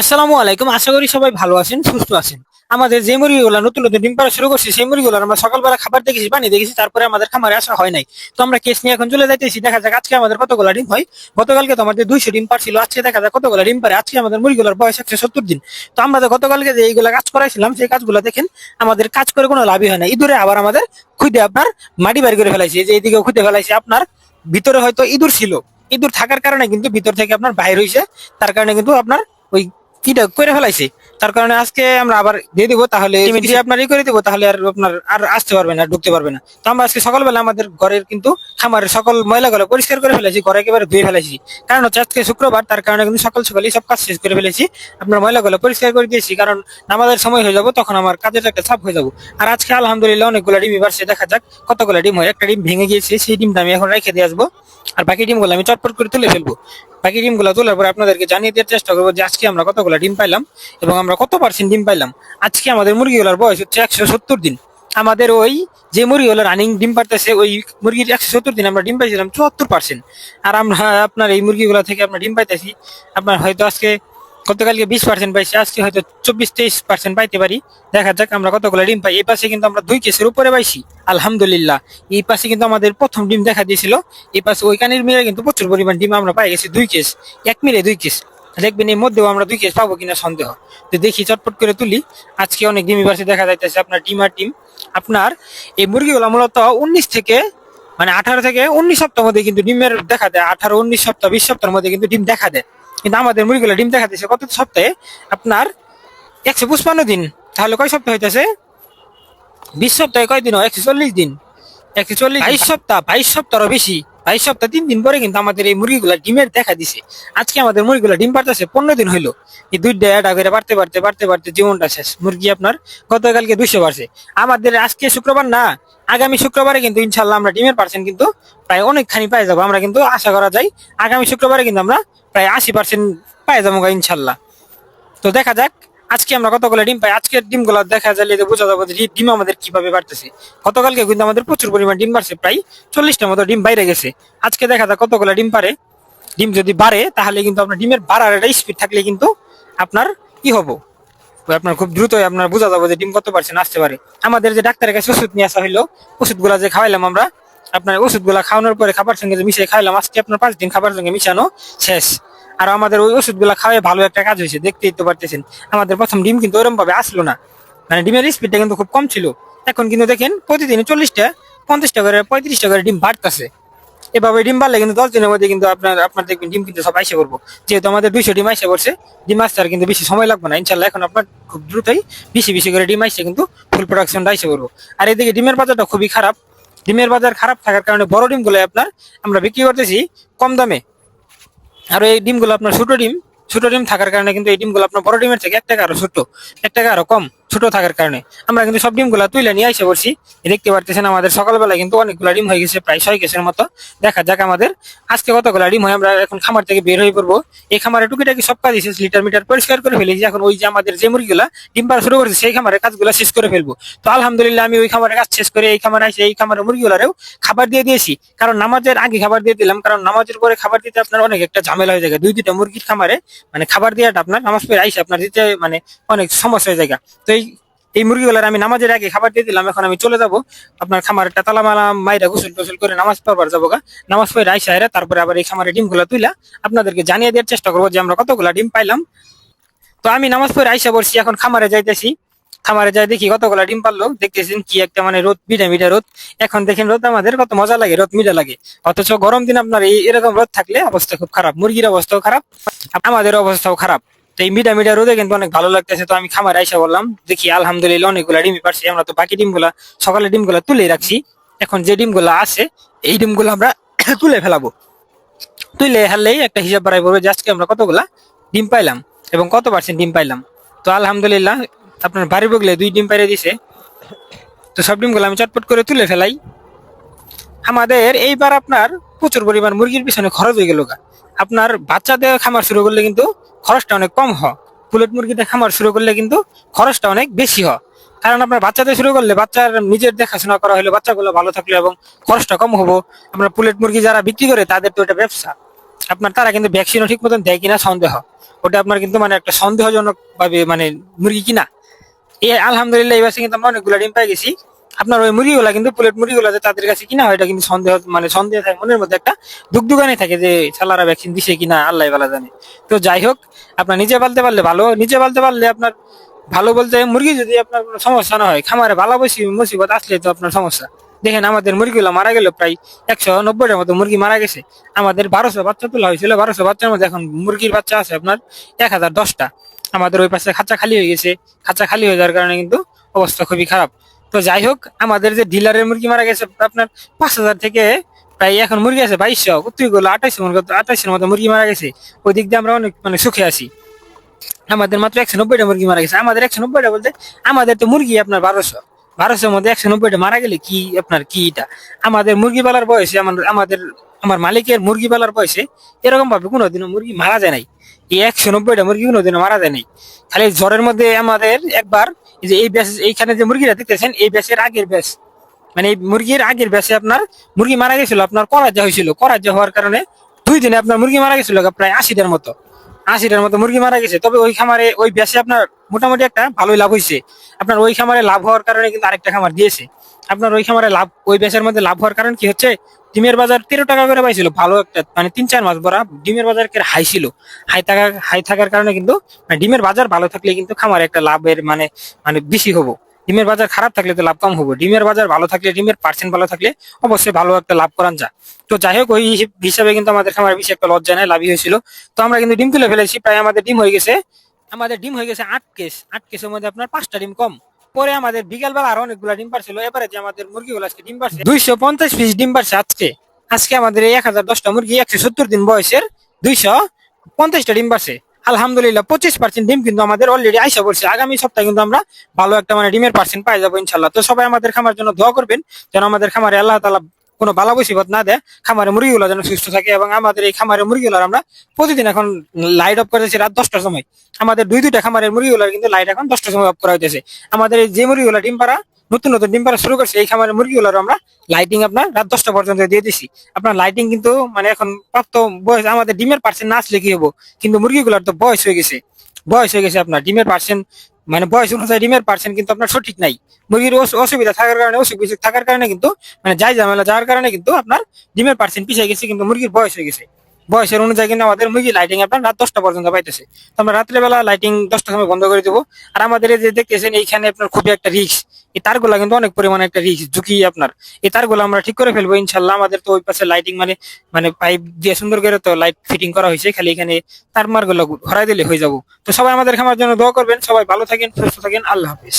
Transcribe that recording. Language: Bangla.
আসসালামু আলাইকুম। আশা করি সবাই ভালো আছেন, সুস্থ আছেন। আমাদের যে মুরগিগুলো নতুন নতুন ডিম পাড়া শুরু করছে, সেই মুরগিগুলো আমরা সকালবেলা খাবার দেখেছি, পানি দেখেছি, তারপরে আমাদের খামারে আসা হয় নাই। তো আমরা কেস নিয়ে এখন চলে যাইতেছি। দেখা যাক আজকে আমাদের কতগুলো ডিম হয়। গতকালকে তো আমাদের দুইশো ডিম পারছিল আজকে দেখা যাক কতগুলো ডিম পারে আজকে আমাদের মুরগিগুলোর বয়স একশো সত্তর দিন। তো আমরা গতকালকে যে এইগুলো কাজ করাইছিলাম, সেই কাজগুলো দেখেন, আমাদের কাজ করে কোনো লাভই হয় না ইঁদুরে আবার আমাদের খুঁজে আপনার মাটি বাড়ি করে ফেলাইছে। যে এইদিকে খুঁজে ফেলাইছে আপনার, ভিতরে হয়তো ইঁদুর ছিল। ইঁদুর থাকার কারণে কিন্তু ভিতর থেকে আপনার বাইর হয়েছে তার কারণে কিন্তু আপনার কিটা করে ফেলাইছে? তার কারণে আজকে আমরা আবার দিয়ে দিব তাহলে আপনার ই করে দিব তাহলে আর আপনার আর আসতে পারবে না ঢুকতে পারবে না। তো আমরা আজকে সকালবেলা আমাদের ঘরের কিন্তু খামারের সকল ময়লাগুলো পরিষ্কার করে ফেলেছি ঘরে একেবারে ধুয়ে ফেলেছি। কারণ হচ্ছে আজকে শুক্রবার তার কারণে কিন্তু সকাল সকালই সব কাজ শেষ করে ফেলেছি। আপনার ময়লাগুলো পরিষ্কার করে দিয়েছি কারণ আমাদের সময় হয়ে যাব তখন আমার কাজের একটা চাপ হয়ে যাব। আর আজকে আলহামদুলিল্লাহ অনেকগুলো ডিম এবার সে দেখা যাক কতগুলো ডিম হয়। একটা ডিম ভেঙে গিয়েছে সেই ডিমটা আমি এখন রেখে দিয়ে আসব। আর বাকি ডিমগুলো আমি চটপট করে তুলে ফেলব। বাকি ডিমগুলো তোলার পরে আপনাদেরকে জানিয়ে দেওয়ার চেষ্টা করব যে আজকে আমরা কতগুলো ডিম পাইলাম এবং আমরা কত পার্সেন্ট ডিম পাইলাম। আজকে আমাদের মুরগিগুলোর বয়স হচ্ছে একশো সত্তর দিন। আমাদের ওই যে মুরগিগুলো রানিং ডিম পারতেছে, ওই মুরগির একশো সত্তর দিন আমরা ডিম পাইছিলাম চুয়াত্তর পার্সেন্ট আর আমরা আপনার এই মুরগিগুলো থেকে আমরা ডিম পাইতেছি। আপনার হয়তো আজকে গতকালকে বিশ পার্সেন্ট পাইছি, আজকে হয়তো চব্বিশ তেইশ পার্সেন্ট পাইতে পারি। দেখা যাক আমরা কতগুলো ডিম পাই। এই পাশে কিন্তু আমরা দুই কেসের উপরে পাইছি, আলহামদুলিল্লাহ। এই পাশে কিন্তু আমাদের প্রথম ডিম দেখা দিয়েছিল। এই পাশে ওই কানের মিলে কিন্তু প্রচুর পরিমাণ ডিম আমরা পাই গেছি দুই কেস, এক মিলে দুই কেস। দেখবেন এর মধ্যেও আমরা দুই কেস পাবো কিনা সন্দেহ। তো দেখি, চটপট করে তুলি। আজকে অনেক ডিম এবার দেখা যাইতেছে আপনার ডিম আর ডিম। আপনার এই মুরগিগুলো মূলত উনিশ থেকে মানে আঠারো থেকে উনিশ সপ্তাহ মধ্যে কিন্তু ডিমের দেখা দেয়। আঠারো, উনিশ সপ্তাহ, বিশ সপ্তাহের মধ্যে কিন্তু ডিম দেখা দেয়। কিন্তু আমাদের মুরগিগুলো ডিম দেখা দিচ্ছে কত সপ্তাহে। আপনার একশো পঁচপান্ন দিন। তাহলে কয় সপ্তাহ হইতেছে? বিশ সপ্তাহে কয় দিন? একশো চল্লিশ দিন। একশো চল্লিশ বাইশ সপ্তাহ, বাইশ সপ্তাহরও বেশি। বাইশ সপ্তাহ, তিন দিন পরে কিন্তু আমাদের এই মুরগিগুলো ডিমের দেখা দিছে। আজকে আমাদের মুরগিগুলো ডিম পারতেছে পনেরো দিন হইল। এই দুইটা এটা করে বাড়তে বাড়তে বাড়তে বাড়তে জীবনটা শেষ। মুরগি আপনার গতকালকে দুইশো বাড়ছে। আমাদের আজকে শুক্রবার না, আগামী শুক্রবারে কিন্তু ইনশাল্লাহ আমরা ডিমের পার্সেন্ট কিন্তু প্রায় অনেকখানি পাই যাব। আমরা কিন্তু আশা করা যায়, আগামী শুক্রবারে কিন্তু আমরা প্রায় আশি পার্সেন্ট পাই যাব ইনশাল্লাহ। তো দেখা যাক, আজকে আমরা কতগুলো ডিম পাই? আজকের ডিমগুলো দেখা যাবে যে বোঝা যাবে ডিম আমাদের কীভাবে বাড়তেছে। গতকালকে কিন্তু আমাদের প্রচুর পরিমাণ ডিম বাড়ছে, প্রায় চল্লিশটার মতো ডিম বাইরে গেছে। আজকে দেখা যাক কতগুলো ডিম পারে। ডিম যদি বাড়ে, তাহলে কিন্তু আপনার ডিমের বাড়ার একটা স্পিড থাকলে কিন্তু আপনার কি হব। আপনার খুব দ্রুতই আপনার বোঝা যাবে যে ডিম কত পার্সেন্ট আসতে পারে। আমাদের যে ডাক্তারের কাছে ওষুধ নিয়ে আসা হইল, ওষুধগুলা যে খাওয়াইলাম আমরা আপনার ওষুধগুলা খাওয়ানোর পরে খাবার সঙ্গে মিশিয়ে খাইলাম, আজকে আপনার পাঁচ দিন খাবার সঙ্গে মিশানো শেষ। আর আমাদের ওই ওষুধগুলা খাওয়াই ভালো একটা কাজ হয়েছে, দেখতেই তো পারতেছেন। আমাদের প্রথম ডিম কিন্তু ওরকম ভাবে আসলো না। মানে ডিমের স্পিডটা কিন্তু খুব কম ছিল। এখন কিন্তু দেখেন প্রতিদিন চল্লিশটা, পঞ্চাশটা করে, পঁয়ত্রিশটা করে ডিম বাড়তেছে। এভাবে ডিম বাড়লে কিন্তু দশ দিনের মধ্যে কিন্তু আপনার আপনার দেখবেন ডিম কিন্তু সব আইসে করব যেহেতু আমাদের দুইশো ডিম আইসে করছে ডিম আসতে আর কিন্তু বেশি সময় লাগবে না। ইনশাল্লাহ এখন আপনার খুব দ্রুতই বেশি বেশি করে ডিম আইসে কিন্তু ফুল প্রোডাকশনটা আইসে করব আর এদিকে ডিমের বাজারটা খুবই খারাপ। ডিমের বাজার খারাপ থাকার কারণে বড় ডিমগুলো আপনার আমরা বিক্রি করতেছি কম দামে। আর এই ডিমগুলো আপনার ছোট ডিম ছোট ডিম থাকার কারণে কিন্তু এই ডিমগুলো আপনার বড় ডিমের থেকে এক টাকা আরও ছোট, এক টাকা আরও কম। ছোট থাকার কারণে। আমরা কিন্তু সব ডিমগুলো তুলে নিয়ে এসে পড়ছি। দেখতে পারতেছেন আমাদের সকালবেলা কিন্তু অনেকগুলো ডিম হয়ে গেছে, প্রায় ছয় কেসের মতো। দেখা যাক আমাদের আজকে কতগুলো ডিম হয়, আমরা এখন খামার থেকে বের হয়ে পড়ব। এই খামারে টুকিটাকি সব কাজ এসেছে লিটার মিটার পরিষ্কার করে ফেলেছি। এখন ওই যে আমাদের যে মুরগিগুলা ডিম পাড়া শুরু করেছে, সেই খামারের কাজগুলো শেষ করে ফেলব। তো আলহামদুলিল্লাহ আমি ওই খামারের কাজ শেষ করে এই খামারে আসে এই খামারের মুরগিগুলারেও খাবার দিয়ে দিয়েছি। কারণ নামাজের আগে খাবার দিয়ে দিলাম, কারণ নামাজের পরে খাবার দিতে আপনার অনেক একটা ঝামেলা হয়ে যায় দুই দুইটা মুরগির খামারে মানে খাবার দেওয়াটা আপনার নামাজ পড়ে আইসে আপনার দিতে মানে অনেক সমস্যা হয়ে যায় তো এই এই মুরগিগুলার আমি নামাজের আগে খাবার দিয়ে দিলাম, এখন আমি চলে যাব। আপনার খামারটা তালা মালা মাইরা গোসল টোসল করে নামাজ পড়বার যাব গা। নামাজ পড়ে আইসা এরা, তারপরে আবার এই খামারে ডিমগুলো তুইলা আপনাদেরকে জানিয়ে দেওয়ার চেষ্টা করব যে আমরা কতগুলা ডিম পাইলাম। তো আমি নামাজ পড়ে আইসা বলছি এখন খামারে যাইতেছি। খামারে যাই দেখি কতগুলা ডিম পারল, দেখতেছেন কি একটা মানে রোদ মিঠা মিঠা রোদ। এখন দেখেন রোদ আমাদের কত মজা লাগে, রোদ মিঠা লাগে। অথচ গরম দিন আপনার এরকম রোদ থাকলে অবস্থা খুব খারাপ, মুরগির অবস্থাও খারাপ, আমাদের অবস্থাও খারাপ। এই মিডা মিডা রোদে কিন্তু অনেক ভালো লাগতেছে, তো আমি খামার আইসা বললাম, দেখি, আলহামদুলিল্লাহ অনেকগুলা ডিমই পারছি, আমরা তো বাকি ডিমগুলা, সকালে ডিমগুলা তুলে রাখছি, এখন যে ডিমগুলা আছে, এই ডিমগুলো আমরা তুলে ফেলাবো। তুলে হারলেই একটা হিসাব বাড়াই পড়বে আজকে আমরা কতগুলা ডিম পাইলাম এবং কত পার্সেন্ট ডিম পাইলাম। তো আলহামদুলিল্লাহ, আপনার বাড়ি বগলে দুই ডিম পাইরে দিছে। তো সব ডিমগুলো আমি চটপট করে তুলে ফেলাই। আমাদের এইবার আপনার প্রচুর পরিমাণ মুরগির পিছনে খরচ হয়ে গেল। আপনার বাচ্চা দিয়ে খামার শুরু করলে কিন্তু খরচটা অনেক কম হয়। পুলেট মুরগিতে খামার শুরু করলে কিন্তু খরচটা অনেক বেশি হয়। কারণ আপনার বাচ্চাদের শুরু করলে বাচ্চার নিজের দেখাশোনা করা হলে বাচ্চাগুলো ভালো থাকলে এবং খরচটা কম হব। আপনার পুলেট মুরগি যারা বিক্রি করে, তাদের তো এটা ব্যবসা। আপনার তারা কিন্তু ভ্যাকসিনও ঠিক মতন দেয় কিনা সন্দেহ। ওটা আপনার কিন্তু মানে একটা সন্দেহজনক ভাবে মানে মুরগি কিনা। এই আলহামদুলিল্লাহ এই বছর কিন্তু আমরা অনেকগুলো ডিম পাই গেছি। আপনার ওই মুরগিগুলা কিন্তু প্লেট মুরগিগুলা যে তাদের কাছে কিনা হয়, এটা কিন্তু সন্দেহ মানে সন্দেহ থাকে, মনের মধ্যে একটা দুগদুগানি থাকে যে সালারা ভ্যাকসিন দিছে কিনা, আল্লাহ ভালো জানে। তো যাই হোক, আপনার নিজে পালতে পারলে ভালো, নিজে পালতে পারলে আপনার ভালো বলতে মুরগি যদি আপনার কোনো সমস্যা না হয়, খামারে ভালো বসি মুসিবত আসলে তো আপনার সমস্যা। দেখেন আমাদের মুরগিগুলো মারা গেল প্রায় একশো নব্বইটার মতো মুরগি মারা গেছে। আমাদের বারোশো বাচ্চা তোলা হয়েছিল, বারোশো বাচ্চার মধ্যে এখন মুরগির বাচ্চা আছে আপনার এক হাজার দশটা। আমাদের ওই পাশে খাঁচা খালি হয়ে গেছে, খাঁচা খালি হয়ে যাওয়ার কারণে কিন্তু অবস্থা খুবই খারাপ। তো যাই হোক, আমাদের যে ডিলারের মুরগি মারা গেছে আপনার পাঁচ হাজার থেকে প্রায় এখন মুরগি আছে বাইশশো। তুই গুলো আঠাইশো আঠাইশের মতো মুরগি মারা গেছে। ওই দিক দিয়ে আমরা অনেক মানে সুখে আছি। আমাদের মাত্র একশো নব্বইটা মুরগি মারা গেছে। আমাদের একশো নব্বইটা বলতে, আমাদের তো মুরগি আপনার বারোশো। বারোশোর মধ্যে একশো নব্বইটা মারা গেলে কি আপনার কি এটা? আমাদের মুরগি পালার বয়সে আমাদের, আমার মালিকের মুরগি পালার বয়সে এরকম ভাবে কোনোদিনও মুরগি মারা যায় নাই। এই একশো নব্বইটা মুরগি কোনোদিনও মারা যায় নাই। খালি জ্বরের মধ্যে আমাদের একবার যে এই ব্যাস, এইখানে যে মুরগিটা দেখতেছেন, এই ব্যাসের আগের ব্যাস। মানে এই মুরগির আগের ব্যাসে আপনার মুরগি মারা গেছিল, আপনার করাজা হয়েছিল। করাজা হওয়ার কারণে দুই দিনে আপনার মুরগি মারা গেছিল প্রায় আশিটার মতো। আশিটার মতো মুরগি মারা গেছে। তবে ওই খামারে, ওই ব্যাসে আপনার মোটামুটি একটা ভালোই লাভ হয়েছে। আপনার ওই খামারে লাভ হওয়ার কারণে কিন্তু আরেকটা খামার দিয়েছে। আপনার ওই খামারে লাভ, ওই ব্যাসের মধ্যে লাভ হওয়ার কারণ কি হচ্ছে? ডিমের বাজার তেরো টাকা করে পাইছিল, ভালো একটা মানে তিন চার মাস ভরা ডিমের বাজার হাই ছিল। হাই থাকা হাই থাকার কারণে কিন্তু মানে ডিমের বাজার ভালো থাকলে কিন্তু খামারে একটা লাভের মানে মানে বেশি হব। ডিমের বাজার খারাপ থাকলে তো লাভ কম হব। ডিমের বাজার ভালো থাকলে, ডিমের পার্সেন্ট ভালো থাকলে অবশ্যই ভালো একটা লাভ করান যায় তো যাই হোক, ওই হিসাবে কিন্তু আমাদের খামার বেশি একটা লজ্জা নেই, লাভই হয়েছিল। তো আমরা কিন্তু ডিম তুলে ফেলেছি, প্রায় আমাদের ডিম হয়ে গেছে, আমাদের ডিম হয়ে গেছে আট কেস। আট কেসের মধ্যে আপনার পাঁচটা ডিম কম। পরে আমাদের বিকেল বেলা আরও অনেকগুলো ডিম পারছিল এবারে যে আমাদের মুরগিগুলো আজকে ডিম পারছে দুইশো পঞ্চাশ পিস ডিম পারছে আজকে। আজকে আমাদের এক হাজার দশটা মুরগি একশো সত্তর দিন বয়সের, দুইশো পঞ্চাশটা ডিম পারছে আলহামদুলিল্লাহ পঁচিশ পার্সেন্ট ডিম কিন্তু আমাদের অলরেডি আইসা পড়ছে। আগামী সপ্তাহে কিন্তু আমরা ভালো একটা মানে ডিমের পার্সেন্ট পাই যাব ইনশাল্লাহ তো সবাই আমাদের খামার জন্য দোয়া করবেন, যেন আমাদের খামারে আল্লাহ তালা কোনো বালা মুসিবত না দেয় খামারে মুরগিগুলো যেন সুস্থ থাকে এবং আমাদের এই খামারে মুরগিগুলো আমরা প্রতিদিন এখন লাইট অফ করেছি রাত দশটার সময়। আমাদের দুই দুইটা খামারের মুরগিগুলোর কিন্তু লাইট এখন দশটার সময় অফ করা হইতেছে। আমাদের এই যে মুরগিগুলো ডিম পাড়া, নতুন নতুন ডিম পাড়া শুরু করছে, এই খামারের মুরগিগুলোর আমরা লাইটিং আপনার রাত দশটা পর্যন্ত দিয়ে দিছি। আপনার লাইটিং কিন্তু মানে এখন প্রাপ্ত বয়স, আমাদের ডিমের পার্সেন্ট না আসলে কি হব? কিন্তু মুরগিগুলোর তো বয়স হয়ে গেছে। বয়স হয়ে গেছে আপনার, ডিমের পার্সেন্ট মানে বয়স অনুযায়ী ডিমের পার্সেন্ট কিন্তু আপনার সঠিক নাই। মুরগির অসুবিধা থাকার কারণে অসুখ বিসুখ থাকার কারণে কিন্তু মানে যাই ঝামেলা যাওয়ার কারণে কিন্তু আপনার ডিমের পার্সেন্ট পিছিয়ে গেছে, কিন্তু মুরগির বয়স হয়ে গেছে। বয়সের অনুযায়ী কিন্তু আমাদের মুরগি লাইটিং আপনার রাত দশটা পর্যন্ত পাইতেছে। তো আমরা রাত্রেবেলা লাইটিং দশটার সময় বন্ধ করে দেবো। আর আমাদের যে দেখতেছেন, এইখানে আপনার খুবই একটা রিস্ক এই তারগুলা কিন্তু অনেক পরিমাণে একটা রিস্ক ঝুঁকি আপনার। এই তারগুলো আমরা ঠিক করে ফেলব, ইনশাল্লাহ। আমাদের তো ওই পাশে লাইটিং মানে মানে পাইপ দিয়ে সুন্দর করে তো লাইট ফিটিং করা হয়েছে, খালি এখানে তার মারগুলো ঘরাই দিলে হয়ে যাব। তো সবাই আমাদের খামার জন্য দোয়া করবেন, সবাই ভালো থাকেন, সুস্থ থাকেন, আল্লাহ হাফিজ।